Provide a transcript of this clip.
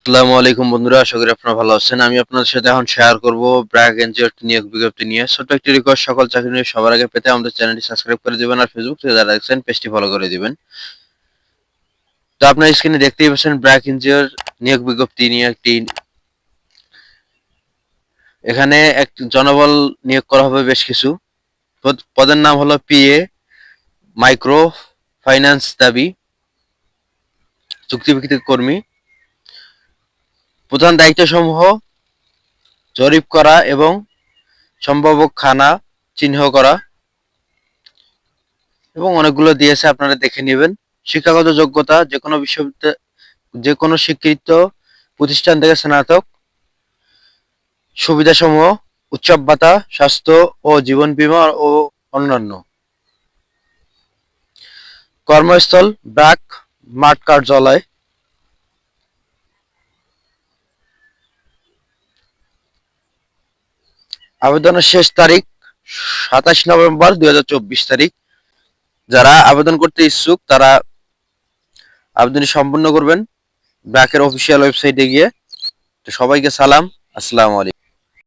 আসসালামু আলাইকুম বন্ধুরা, আশা করি আপনারা ভালো আছেন। আমি আপনাদের সাথে এখন শেয়ার করব ব্র্যাক এনজিওর নিয়োগ বিজ্ঞপ্তি নিয়ে। ছোট্ট একটি রিকোয়েস্ট সকল চাকরি নিয়ে সবার আগে পেতে আমাদের চ্যানেলটি সাবস্ক্রাইব করে দিবেন আর ফেসবুক থেকে যারা দেখছেন, পেজটি ফলো করে দিবেন। তো আপনার স্ক্রিনে দেখতেই পাচ্ছেন ব্র্যাক এনজিওর নিয়োগ বিজ্ঞপ্তি নিয়ে একটি এখানে এক জনবল নিয়োগ করা হবে বেশ কিছু। পদ- পদের নাম হলো পিএ মাইক্রো ফাইন্যান্স দাবি, চুক্তিভিত্তিক কর্মী। প্রধান দায়িত্বসমূহ, জরিপ করা এবং সম্ভাব্য খানা চিহ্ন করা এবং অনেকগুলো দিয়েছে, আপনারা দেখে নেবেন। শিক্ষাগত যোগ্যতা যে কোনো বিশ্ববিদ্যালয় যে কোনো স্বীকৃত প্রতিষ্ঠান থেকে স্নাতক। সুবিধাসমূহ, উৎসব ভাতা, স্বাস্থ্য ও জীবন বীমা ও অন্যান্য। কর্মস্থল, ব্রাক, মাঠ কার্যালয়। আবেদনের শেষ তারিখ সাতাশ নভেম্বর দুই হাজার চব্বিশ তারিখ। যারা আবেদন করতে ইচ্ছুক, তারা আবেদন সম্পূর্ণ করবেন। ব্র্যাকের অফিসিয়াল ওয়েবসাইটে গিয়ে। তো সবাইকে সালাম। আসসালামু আলাইকুম।